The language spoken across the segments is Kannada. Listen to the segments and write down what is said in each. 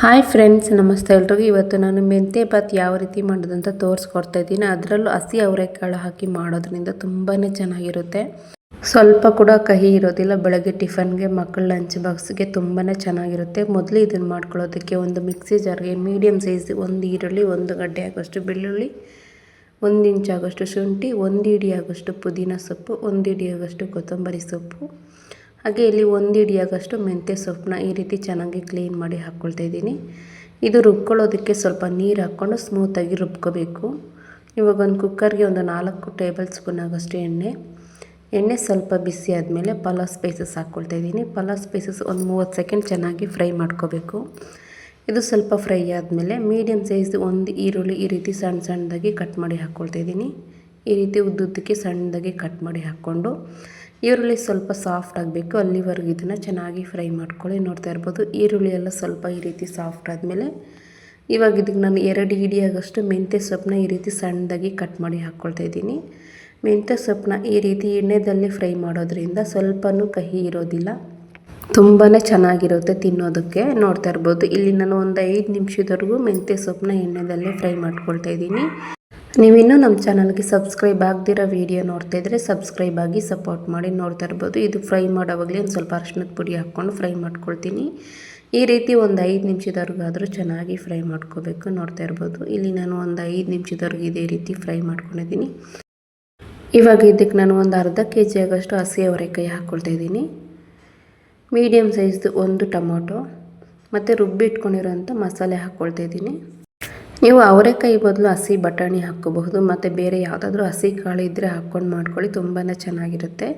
ಹಾಯ್ ಫ್ರೆಂಡ್ಸ್, ನಮಸ್ತೆ ಎಲ್ರಿಗೂ. ಇವತ್ತು ನಾನು ಮೆಂತೆ ಬಾತ್ ಯಾವ ರೀತಿ ಮಾಡೋದಂತ ತೋರಿಸ್ಕೊಡ್ತಾ ಇದ್ದೀನಿ. ಅದರಲ್ಲೂ ಹಸಿ ಅವರೆಕಾಳು ಹಾಕಿ ಮಾಡೋದ್ರಿಂದ ತುಂಬಾ ಚೆನ್ನಾಗಿರುತ್ತೆ. ಸ್ವಲ್ಪ ಕೂಡ ಕಹಿ ಇರೋದಿಲ್ಲ, ಬೆಳಗ್ಗೆ ಟಿಫನ್ಗೆ ಮಕ್ಕಳ ಲಂಚ್ ಬಾಕ್ಸ್ಗೆ ತುಂಬಾ ಚೆನ್ನಾಗಿರುತ್ತೆ. ಮೊದಲು ಇದನ್ನು ಮಾಡ್ಕೊಳ್ಳೋದಕ್ಕೆ ಒಂದು ಮಿಕ್ಸಿ ಜಾರ್ಗೆ ಮೀಡಿಯಮ್ ಸೈಜ್ ಒಂದು ಈರುಳ್ಳಿ, ಒಂದು ಗಡ್ಡೆ ಆಗೋಷ್ಟು ಬೆಳ್ಳುಳ್ಳಿ, ಒಂದು ಇಂಚ್ ಆಗೋಷ್ಟು ಶುಂಠಿ, ಒಂದು ಇಡಿ ಆಗೋಷ್ಟು ಪುದೀನ ಸೊಪ್ಪು, ಒಂದು ಇಡಿ ಆಗೋಷ್ಟು ಕೊತ್ತಂಬರಿ ಸೊಪ್ಪು ಹಾಗೆ ಇಲ್ಲಿ ಒಂದು ಹಿಡಿಯಾಗಷ್ಟು ಮೆಂತ್ಯ ಸೊಪ್ಪನ್ನ ಈ ರೀತಿ ಚೆನ್ನಾಗಿ ಕ್ಲೀನ್ ಮಾಡಿ ಹಾಕ್ಕೊಳ್ತಾ ಇದ್ದೀನಿ. ಇದು ರುಬ್ಕೊಳ್ಳೋದಕ್ಕೆ ಸ್ವಲ್ಪ ನೀರು ಹಾಕ್ಕೊಂಡು ಸ್ಮೂತಾಗಿ ರುಬ್ಕೋಬೇಕು. ಇವಾಗ ಒಂದು ಕುಕ್ಕರ್ಗೆ ಒಂದು ನಾಲ್ಕು ಟೇಬಲ್ ಸ್ಪೂನ್ ಆಗೋಷ್ಟು ಎಣ್ಣೆ. ಎಣ್ಣೆ ಸ್ವಲ್ಪ ಬಿಸಿ ಆದಮೇಲೆ ಪಲಾವ್ ಸ್ಪೈಸಸ್ ಹಾಕ್ಕೊಳ್ತಾ ಇದ್ದೀನಿ. ಪಲಾವ್ ಸ್ಪೈಸಸ್ ಒಂದು ಮೂವತ್ತು ಸೆಕೆಂಡ್ ಚೆನ್ನಾಗಿ ಫ್ರೈ ಮಾಡ್ಕೋಬೇಕು. ಇದು ಸ್ವಲ್ಪ ಫ್ರೈ ಆದಮೇಲೆ ಮೀಡಿಯಮ್ ಸೈಜ್ ಒಂದು ಈರುಳ್ಳಿ ಈ ರೀತಿ ಸಣ್ಣ ಸಣ್ಣದಾಗಿ ಕಟ್ ಮಾಡಿ ಹಾಕ್ಕೊಳ್ತಾ ಇದ್ದೀನಿ. ಈ ರೀತಿ ಉದ್ದುದ್ದಕ್ಕೆ ಸಣ್ಣದಾಗಿ ಕಟ್ ಮಾಡಿ ಹಾಕ್ಕೊಂಡು ಈರುಳ್ಳಿ ಸ್ವಲ್ಪ ಸಾಫ್ಟ್ ಆಗಬೇಕು. ಅಲ್ಲಿವರೆಗೂ ಇದನ್ನು ಚೆನ್ನಾಗಿ ಫ್ರೈ ಮಾಡ್ಕೊಳ್ಳಿ. ನೋಡ್ತಾ ಇರ್ಬೋದು, ಈರುಳ್ಳಿ ಎಲ್ಲ ಸ್ವಲ್ಪ ಈ ರೀತಿ ಸಾಫ್ಟ್ ಆದಮೇಲೆ ಇವಾಗ ಇದಕ್ಕೆ ನಾನು ಎರಡು ಹಿಡಿಯಾಗಷ್ಟು ಮೆಂತ್ಯ ಸೊಪ್ಪನ್ನ ಈ ರೀತಿ ಸಣ್ಣದಾಗಿ ಕಟ್ ಮಾಡಿ ಹಾಕ್ಕೊಳ್ತಾ ಇದ್ದೀನಿ. ಮೆಂತ್ಯ ಸೊಪ್ಪನ್ನ ಈ ರೀತಿ ಎಣ್ಣೆದಲ್ಲಿ ಫ್ರೈ ಮಾಡೋದ್ರಿಂದ ಸ್ವಲ್ಪನೂ ಕಹಿ ಇರೋದಿಲ್ಲ. ತುಂಬಾ ಚೆನ್ನಾಗಿರುತ್ತೆ ತಿನ್ನೋದಕ್ಕೆ. ನೋಡ್ತಾ ಇರ್ಬೋದು, ಇಲ್ಲಿ ನಾನು ಒಂದು ಐದು ನಿಮಿಷದವರೆಗೂ ಮೆಂತ್ಯ ಸೊಪ್ಪನ್ನ ಎಣ್ಣೆದಲ್ಲೇ ಫ್ರೈ ಮಾಡ್ಕೊಳ್ತಾ ಇದ್ದೀನಿ. ನೀವಿನ್ನೂ ನಮ್ಮ ಚಾನಲ್ಗೆ ಸಬ್ಸ್ಕ್ರೈಬ್ ಆಗದಿರೋ ವೀಡಿಯೋ ನೋಡ್ತಾ ಇದ್ರೆ ಸಬ್ಸ್ಕ್ರೈಬ್ ಆಗಿ ಸಪೋರ್ಟ್ ಮಾಡಿ ನೋಡ್ತಾ ಇರ್ಬೋದು. ಇದು ಫ್ರೈ ಮಾಡೋವಾಗಲೇ ಒಂದು ಸ್ವಲ್ಪ ಅರ್ಶಿನದ ಪುಡಿ ಹಾಕ್ಕೊಂಡು ಫ್ರೈ ಮಾಡ್ಕೊಳ್ತೀನಿ. ಈ ರೀತಿ ಒಂದು ಐದು ನಿಮಿಷದವರೆಗಾದರೂ ಚೆನ್ನಾಗಿ ಫ್ರೈ ಮಾಡ್ಕೋಬೇಕು ನೋಡ್ತಾ ಇರ್ಬೋದು. ಇಲ್ಲಿ ನಾನು ಒಂದು ಐದು ನಿಮಿಷದವರೆಗೆ ಇದೇ ರೀತಿ ಫ್ರೈ ಮಾಡ್ಕೊಂಡಿದ್ದೀನಿ. ಇವಾಗ ಇದಕ್ಕೆ ನಾನು ಒಂದು ಅರ್ಧ ಕೆ ಜಿ ಆಗೋಷ್ಟು ಹಸಿ ಅವರೆಕಾಯಿ ಹಾಕ್ಕೊಳ್ತಾ ಇದ್ದೀನಿ. ಮೀಡಿಯಮ್ ಸೈಜ್ದು ಒಂದು ಟೊಮೊಟೊ, ಮತ್ತು ರುಬ್ಬಿಟ್ಕೊಂಡಿರೋಂಥ ಮಸಾಲೆ ಹಾಕ್ಕೊಳ್ತಾ ಇದ್ದೀನಿ. ನೀವು ಅವರೆಕಾಯಿ ಬದಲು ಹಸಿ ಬಟಾಣಿ ಹಾಕ್ಕೋಬಹುದು, ಮತ್ತು ಬೇರೆ ಯಾವುದಾದ್ರೂ ಹಸಿ ಕಾಳು ಇದ್ದರೆ ಹಾಕ್ಕೊಂಡು ಮಾಡ್ಕೊಳ್ಳಿ ತುಂಬಾ ಚೆನ್ನಾಗಿರುತ್ತೆ.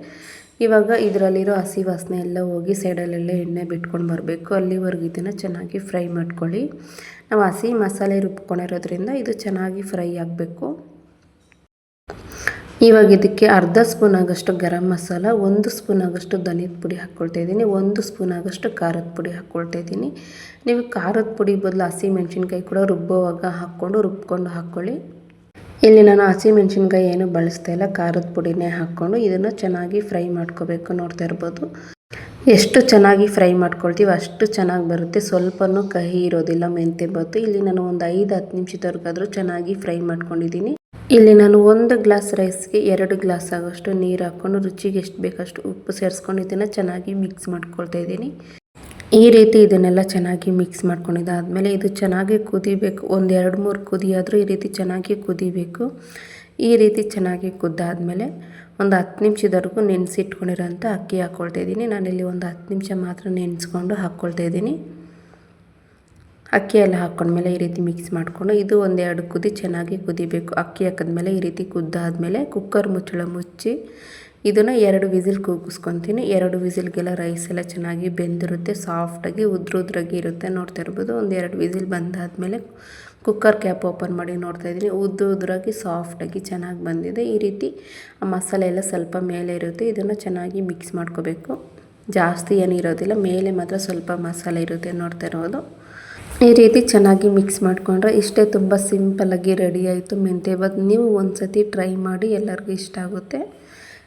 ಇವಾಗ ಇದರಲ್ಲಿರೋ ಹಸಿ ವಾಸನೆ ಎಲ್ಲ ಹೋಗಿ ಸೈಡಲ್ಲೆಲ್ಲ ಎಣ್ಣೆ ಬಿಟ್ಕೊಂಡು ಬರಬೇಕು. ಅಲ್ಲಿವರೆಗೂ ಇದನ್ನು ಚೆನ್ನಾಗಿ ಫ್ರೈ ಮಾಡ್ಕೊಳ್ಳಿ. ನಾವು ಹಸಿ ಮಸಾಲೆ ರುಬ್ಕೊಂಡಿರೋದ್ರಿಂದ ಇದು ಚೆನ್ನಾಗಿ ಫ್ರೈ ಆಗಬೇಕು. ಇವಾಗ ಇದಕ್ಕೆ ಅರ್ಧ ಸ್ಪೂನ್ ಆಗೋಷ್ಟು ಗರಂ ಮಸಾಲ, ಒಂದು ಸ್ಪೂನ್ ಆಗೋಷ್ಟು ಧನಿಯದ ಪುಡಿ ಹಾಕ್ಕೊಳ್ತಾ ಇದ್ದೀನಿ, ಒಂದು ಸ್ಪೂನ್ ಆಗೋಷ್ಟು ಖಾರದ ಪುಡಿ ಹಾಕ್ಕೊಳ್ತಾ ಇದ್ದೀನಿ. ನೀವು ಖಾರದ ಪುಡಿ ಬದಲು ಹಸಿ ಮೆಣಸಿನ್ಕಾಯಿ ಕೂಡ ರುಬ್ಬೋವಾಗ ಹಾಕ್ಕೊಂಡು, ರುಬ್ಕೊಂಡು ಹಾಕ್ಕೊಳ್ಳಿ. ಇಲ್ಲಿ ನಾನು ಹಸಿ ಮೆಣಸಿನ್ಕಾಯಿ ಏನು ಬಳಸ್ತಾ ಇಲ್ಲ, ಖಾರದ ಪುಡಿನೇ ಹಾಕ್ಕೊಂಡು ಇದನ್ನು ಚೆನ್ನಾಗಿ ಫ್ರೈ ಮಾಡ್ಕೋಬೇಕು ನೋಡ್ತಾ ಇರ್ಬೋದು. ಎಷ್ಟು ಚೆನ್ನಾಗಿ ಫ್ರೈ ಮಾಡ್ಕೊಳ್ತೀವಿ ಅಷ್ಟು ಚೆನ್ನಾಗಿ ಬರುತ್ತೆ. ಸ್ವಲ್ಪನೂ ಕಹಿ ಇರೋದಿಲ್ಲ, ಮೆಂತ್ಯ ಬಾತು. ಇಲ್ಲಿ ನಾನು ಒಂದು ಐದು, ಹತ್ತು ನಿಮಿಷದವರೆಗಾದರೂ ಚೆನ್ನಾಗಿ ಫ್ರೈ ಮಾಡ್ಕೊಂಡಿದ್ದೀನಿ. ಇಲ್ಲಿ ನಾನು ಒಂದು ಗ್ಲಾಸ್ ರೈಸ್ಗೆ ಎರಡು ಗ್ಲಾಸ್ ಆಗೋಷ್ಟು ನೀರು ಹಾಕ್ಕೊಂಡು ರುಚಿಗೆ ಎಷ್ಟು ಬೇಕಷ್ಟು ಉಪ್ಪು ಸೇರಿಸ್ಕೊಂಡು ಇದನ್ನು ಚೆನ್ನಾಗಿ ಮಿಕ್ಸ್ ಮಾಡ್ಕೊಳ್ತಾ ಇದ್ದೀನಿ. ಈ ರೀತಿ ಇದನ್ನೆಲ್ಲ ಚೆನ್ನಾಗಿ ಮಿಕ್ಸ್ ಮಾಡ್ಕೊಂಡಿದ್ದಾದಮೇಲೆ ಇದು ಚೆನ್ನಾಗಿ ಕುದಿಬೇಕು. ಒಂದು ಎರಡು ಮೂರು ಕುದಿಯಾದರೂ ಈ ರೀತಿ ಚೆನ್ನಾಗಿ ಕುದಿಬೇಕು. ಈ ರೀತಿ ಚೆನ್ನಾಗಿ ಕುದ್ದಾದಮೇಲೆ ಒಂದು ಹತ್ತು ನಿಮಿಷದವರೆಗೂ ನೆನೆಸಿಟ್ಕೊಂಡಿರೋಂಥ ಅಕ್ಕಿ ಹಾಕ್ಕೊಳ್ತಾ ಇದ್ದೀನಿ. ನಾನಿಲ್ಲಿ ಒಂದು ಹತ್ತು ನಿಮಿಷ ಮಾತ್ರ ನೆನೆಸ್ಕೊಂಡು ಹಾಕ್ಕೊಳ್ತಾ ಇದ್ದೀನಿ. ಅಕ್ಕಿ ಎಲ್ಲ ಹಾಕ್ಕೊಂಡ್ಮೇಲೆ ಈ ರೀತಿ ಮಿಕ್ಸ್ ಮಾಡಿಕೊಂಡು ಇದು ಒಂದೆರಡು ಕುದಿ ಚೆನ್ನಾಗಿ ಕುದಿಬೇಕು. ಅಕ್ಕಿ ಹಾಕಿದ್ಮೇಲೆ ಈ ರೀತಿ ಕುದ್ದಾದಮೇಲೆ ಕುಕ್ಕರ್ ಮುಚ್ಚಳ ಮುಚ್ಚಿ ಇದನ್ನು ಎರಡು ವಿಸಿಲ್ ಕೂಗಿಸ್ಕೊತೀನಿ. ಎರಡು ವಿಸಿಲ್ಗೆಲ್ಲ ರೈಸ್ ಎಲ್ಲ ಚೆನ್ನಾಗಿ ಬೆಂದಿರುತ್ತೆ ಸಾಫ್ಟಾಗಿ ಉದ್ರುದ್ರಾಗಿ ಇರುತ್ತೆ. ನೋಡ್ತಾ ಇರ್ಬೋದು, ಒಂದು ಎರಡು ವಿಸಿಲ್ ಬಂದಾದಮೇಲೆ ಕುಕ್ಕರ್ ಕ್ಯಾಪ್ ಓಪನ್ ಮಾಡಿ ನೋಡ್ತಾ ಇದ್ದೀನಿ. ಉದ್ದು ಉದ್ರಾಗಿ ಸಾಫ್ಟಾಗಿ ಚೆನ್ನಾಗಿ ಬಂದಿದೆ. ಈ ರೀತಿ ಮಸಾಲೆ ಎಲ್ಲ ಸ್ವಲ್ಪ ಮೇಲೆ ಇರುತ್ತೆ. ಇದನ್ನು ಚೆನ್ನಾಗಿ ಮಿಕ್ಸ್ ಮಾಡ್ಕೋಬೇಕು. ಜಾಸ್ತಿ ಏನಿರೋದಿಲ್ಲ ಮೇಲೆ ಮಾತ್ರ ಸ್ವಲ್ಪ ಮಸಾಲೆ ಇರುತ್ತೆ ನೋಡ್ತಾ ಇರೋದು ಈ ರೀತಿ ಚೆನ್ನಾಗಿ ಮಿಕ್ಸ್ ಮಾಡಿಕೊಂಡ್ರೆ ಇಷ್ಟೇ ತುಂಬ ಸಿಂಪಲ್ಲಾಗಿ ರೆಡಿ ಆಯಿತು ಮೆಂತ್ಯ. ಬಾತ್ ನೀವು ಒಂದು ಸತಿ ಟ್ರೈ ಮಾಡಿ ಎಲ್ಲರಿಗೂ ಇಷ್ಟ ಆಗುತ್ತೆ.